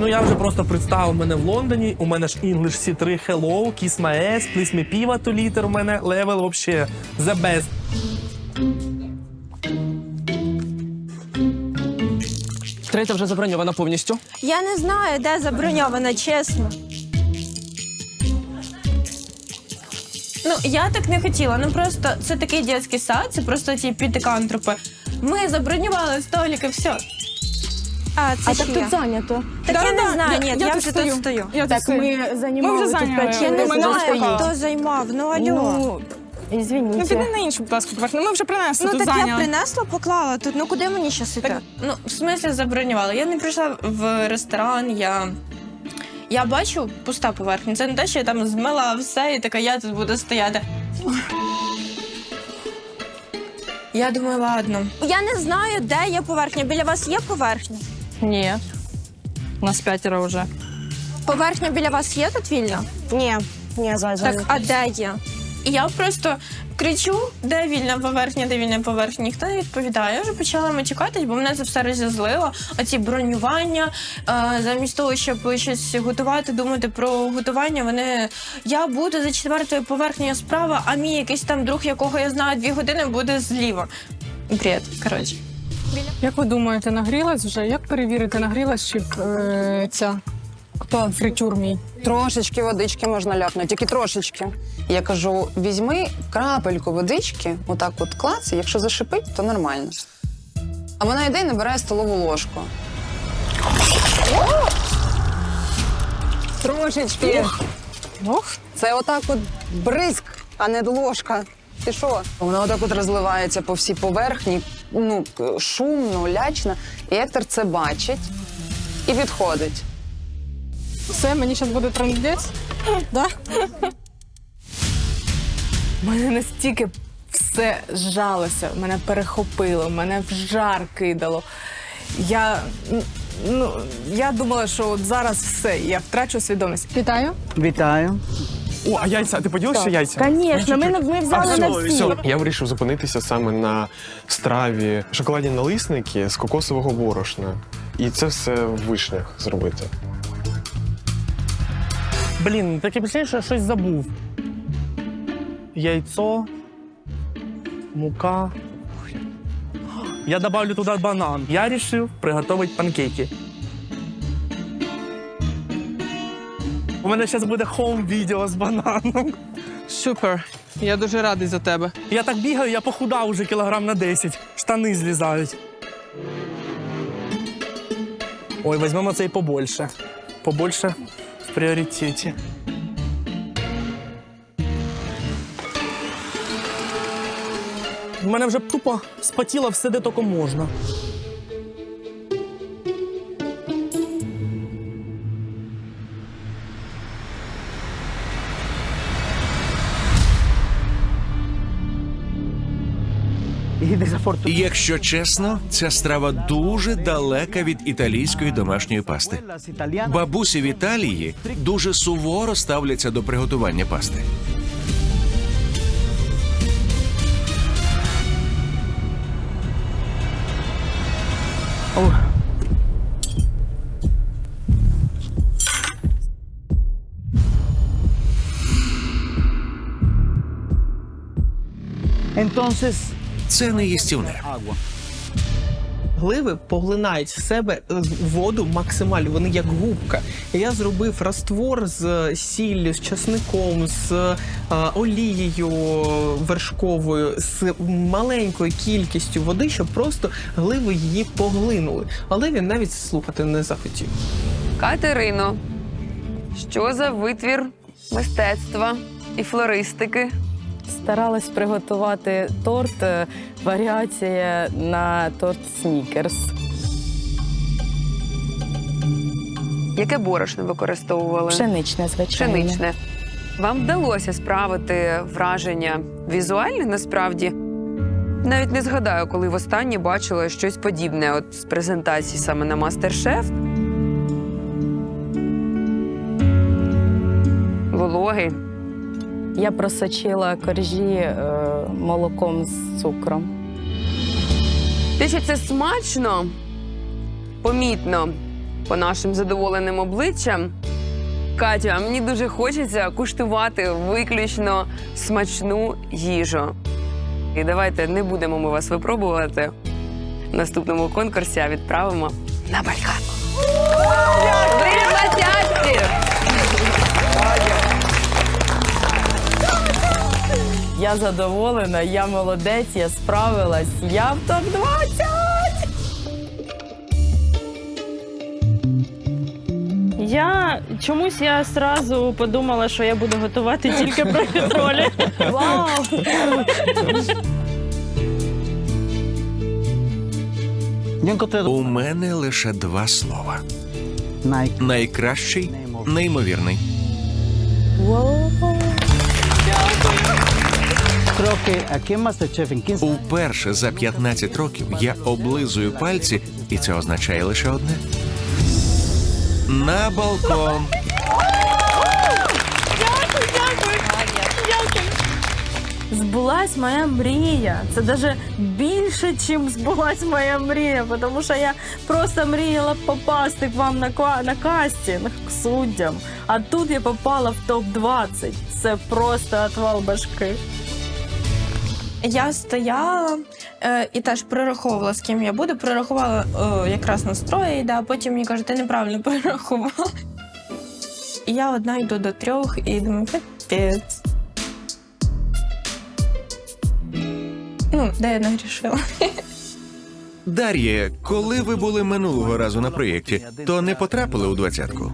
Ну я вже просто представив мене в Лондоні. У мене ж English C3 Hello, Kiss My Ass, Please Me Piva to liter. У мене левел вообще the best. Третя вже заброньована повністю. Я не знаю, де заброньована, чесно. Ну, я так не хотіла. Ну просто це такий дитячий сад, це просто ті пітикантропи. Ми забронювали столики, все. А, це А так тут зайнято. Так я не знаю, я- ні, я я вже стою. тут стою. Я Так стою. ми займали вже тут зайняли. п'ять Я не Ми хвилин, знаю, хто займав. Ну, алло. Ну, Ну, піди на іншу, будь ласка, поверхню. Ми вже принесли, Ну тут так я зайняли. принесла, поклала тут. Ну куди мені щас іти? Ну, в смислі забронювала. Я не прийшла в ресторан, я. Я бачу пуста поверхня. Це не те, що я там змила все і така, я тут буду стояти. Я думаю, ладно. Я не знаю, де є поверхня. Біля вас є поверхня? Ні. Нас п'ятеро вже. Поверхня біля вас є тут вільна? Ні, ні, зайзу. Так, а де є? І я просто кричу, де вільна поверхня, де вільна поверхня. Ніхто не відповідає. Я вже почала матюкатись, бо мене це все розізлило. Оці бронювання. Е, замість того, щоб щось готувати, думати про готування, вони я буду за четвертою поверхнею справа, а мій якийсь там друг, якого я знаю дві години, буде зліва. Бред, коротше. Як ви думаєте, нагрілась вже? Як перевірити, нагрілась чи е, ця хто фритюр мій? Трошечки водички можна ляпнути, тільки трошечки. Я кажу: візьми крапельку водички, отак от клац, і якщо зашипить, то нормально. А вона йде і набирає столову ложку. Трошечки. Ох, Це отак от бризк, а не ложка. Ти що? Вона отак от розливається по всій поверхні, ну, шумно, лячно. І Ектор це бачить і відходить. все, мені зараз буде трандець. Да? Мене настільки все жалося, мене перехопило, мене в жар кидало. Я, ну, я думала, що от зараз все, я втрачу свідомість. Вітаю. Вітаю. О, а яйця? Ти поділишся яйця? Звісно, ми, ми взяли на всі. Я вирішив зупинитися саме на страві шоколадні налисники з кокосового борошна. І це все в вишнях зробити. Блін, таке впечатлення, що я щось забув. Яйцо, мука. Я добавлю туди банан. Я вирішив приготувати панкейки. Мене зараз буде хоум-відео з бананом. Супер. Я дуже радий за тебе. Я так бігаю, я похудав уже кілограм на 10. Штани злізають. Ой, візьмемо цей побольше. Побольше в пріоритеті. У мене вже тупо спотіло все, де тільки можна. Якщо чесно, ця страва дуже далека від італійської домашньої пасти. Бабусі в Італії дуже суворо ставляться до приготування пасти. Entonces, Це не їстівне. Гливи поглинають в себе е, воду максимально, вони як губка. Я зробив раствор з сіллю, з часником, з е, олією вершковою, з маленькою кількістю води, щоб просто гливи її поглинули. Але він навіть слухати не захотів. Катерино, що за витвір мистецтва і флористики? Старалась приготувати торт, е, варіація на торт Снікерс. Яке борошно використовували? Пшеничне, звичайно. Пшеничне. Вам вдалося справити враження візуальне насправді? Навіть не згадаю, коли востаннє бачила щось подібне от з презентації саме на мастер-шеф. Вологий. Я просочила коржі е, молоком з цукром. Те, що це смачно, помітно. по нашим задоволеним обличчям. Катю, а мені дуже хочеться куштувати виключно смачну їжу. І давайте не будемо ми вас випробувати в наступному конкурсі, а відправимо на Балькан. Я задоволена, я молодець, я справилась, я в топ-20! Я чомусь я сразу подумала, що я буду готувати тільки профітролі. Вау! У мене лише два слова: найкращий, неймовірний. Creo Уперше за 15 років я облизую пальці, і це означає лише одне: на балкон. Збулась моя мрія. Це навіть більше, ніж збулась моя мрія, тому що я просто мріяла попасти к вам на, на кастинг к суддям. А тут я попала в топ-20. Це просто отвал башки. Я стояла е, і теж прораховувала, з ким я буду. Прорахувала е, якраз настрої, да, потім мені кажуть, ти неправильно прорахувала. І я одна йду до трьох і думаю, капець. Ну, де я нагрішила? Дар'є, коли ви були минулого разу на проєкті, то не потрапили у двадцятку.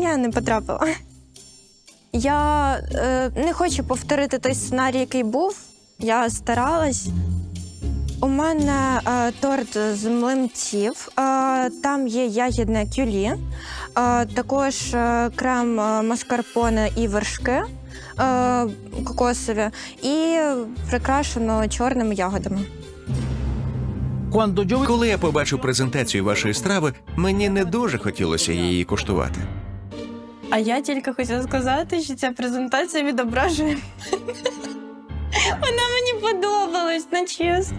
Я не потрапила. Я е, не хочу повторити той сценарій, який був. Я старалась. У мене е, торт з млинців, е, там є ягідне кюлі, е, також е, крем е, маскарпоне і вершки е, кокосові, і прикрашено чорними ягодами. Коли я побачив презентацію вашої страви, мені не дуже хотілося її куштувати. А я тільки хотіла сказати, що ця презентація відображує. Вона мені подобалась, на чесно.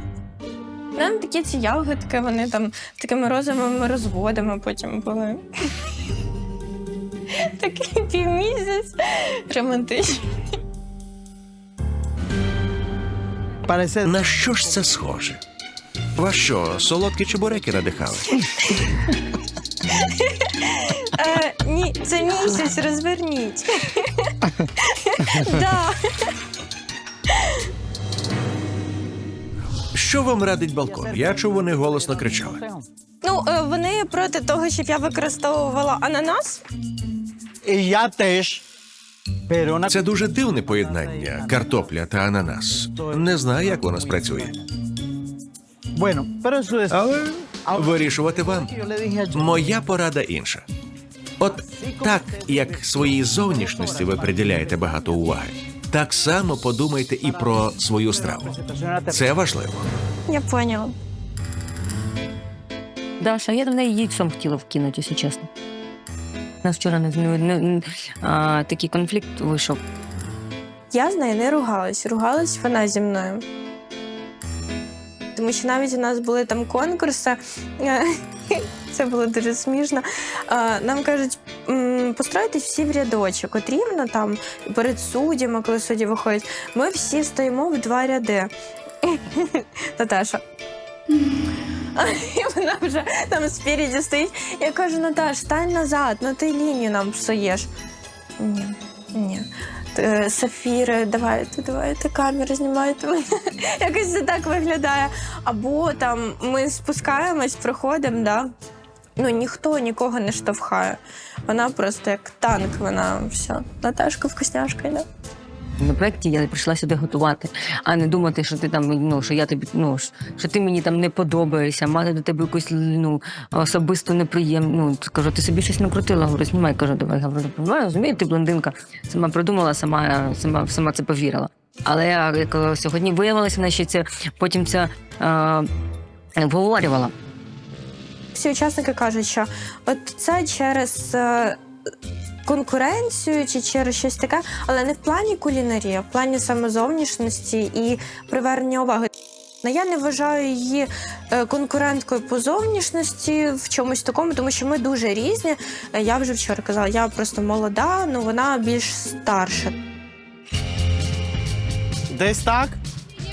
Нам такі ці ягодки, вони там такими розовими розводами потім були. Такий півмісяць романтичний. На що ж це схоже? Вас що, солодкі чебуреки надихали? Е, ні, це місяць, розверніть. да. Що вам радить балкон? Я чув, вони голосно кричали. Ну, е, вони проти того, щоб я використовувала ананас. y ya теж. Це дуже дивне поєднання картопля та ананас. Не знаю, як воно спрацює. Але вирішувати вам. Моя порада інша. От так, як своїй зовнішності ви приділяєте багато уваги, так само подумайте і про свою страву. Це важливо. Я поняла. Даша, я до неї яйцом хотіла вкинути, якщо чесно. У нас вчора не, не, не, а, такий конфлікт вийшов. Я з нею не ругалась, ругалась вона зі мною. Тому що навіть у нас були там конкурси, це було дуже смішно. Нам кажуть, м, построїтесь всі в рядочок, от рівно там перед суддями, коли судді виходять. Ми всі стоїмо в два ряди. Наташа. І вона вже там спереді стоїть. Я кажу, Наташ, стань назад, ну ти лінію нам псуєш. Ні, ні. Е, Сафіри, давайте, давайте камери знімайте мене. Якось це так виглядає. Або там ми спускаємось, проходимо, да. Ну ніхто нікого не штовхає. Вона просто як танк, вона все. Наташка вкусняшка йде. На проєкті я прийшла сюди готувати, а не думати, що ти там, ну, що я тобі, ну, що ти мені там не подобаєшся, мати до тебе якусь ну, особисту неприємну. Ну, кажу, ти собі щось накрутила, говорю, знімай, кажу, давай, говорю, «Ну, розумію, ти блондинка, сама придумала, сама, сама, сама це повірила. Але я сьогодні виявилося, вона ще це потім це е, обговорювала. Всі учасники кажуть, що от це через е, конкуренцію чи через щось таке, але не в плані кулінарії, а в плані саме зовнішності і привернення уваги. Ну, Я не вважаю її е, конкуренткою по зовнішності в чомусь такому, тому що ми дуже різні. Е, Я вже вчора казала, я просто молода, ну вона більш старша. Десь так?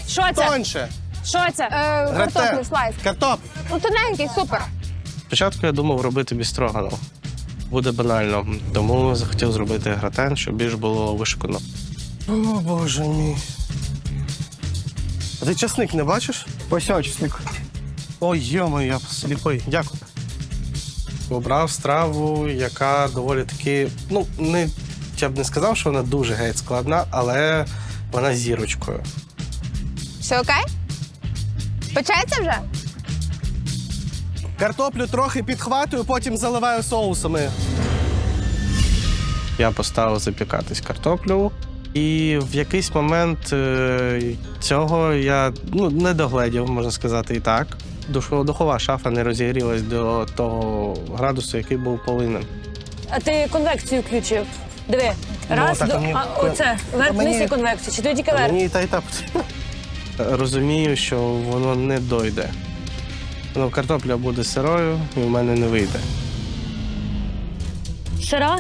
Що це? Тоньше. Що це? Е, Грате. картоплю, слайс. Картоп. Ну, тоненький, супер. Спочатку я думав робити бістроганов. Буде банально, тому захотів зробити гратен, щоб більш було вишукано. О, боже мій. А ти часник не бачиш? Ось ось часник. Ой, йомо, я сліпий. Дякую. Обрав страву, яка доволі таки, ну, не, я б не сказав, що вона дуже геть складна, але вона з зірочкою. Все окей? Печеться вже? Картоплю трохи підхватую, потім заливаю соусами. Я поставив запікатись картоплю. І в якийсь момент е, цього я ну, не догледів, можна сказати, і так. Духова шафа не розігрілась до того градусу, який був повинен. А ти конвекцію включив. Диви. Ну, Раз, так, до... а мені- а, оце, верх, мені- низ і конвекцію. Чи ти тільки верх? Мені і та і та. Розумію, що воно не дойде. Ну, картопля буде сирою і в мене не вийде. Сира?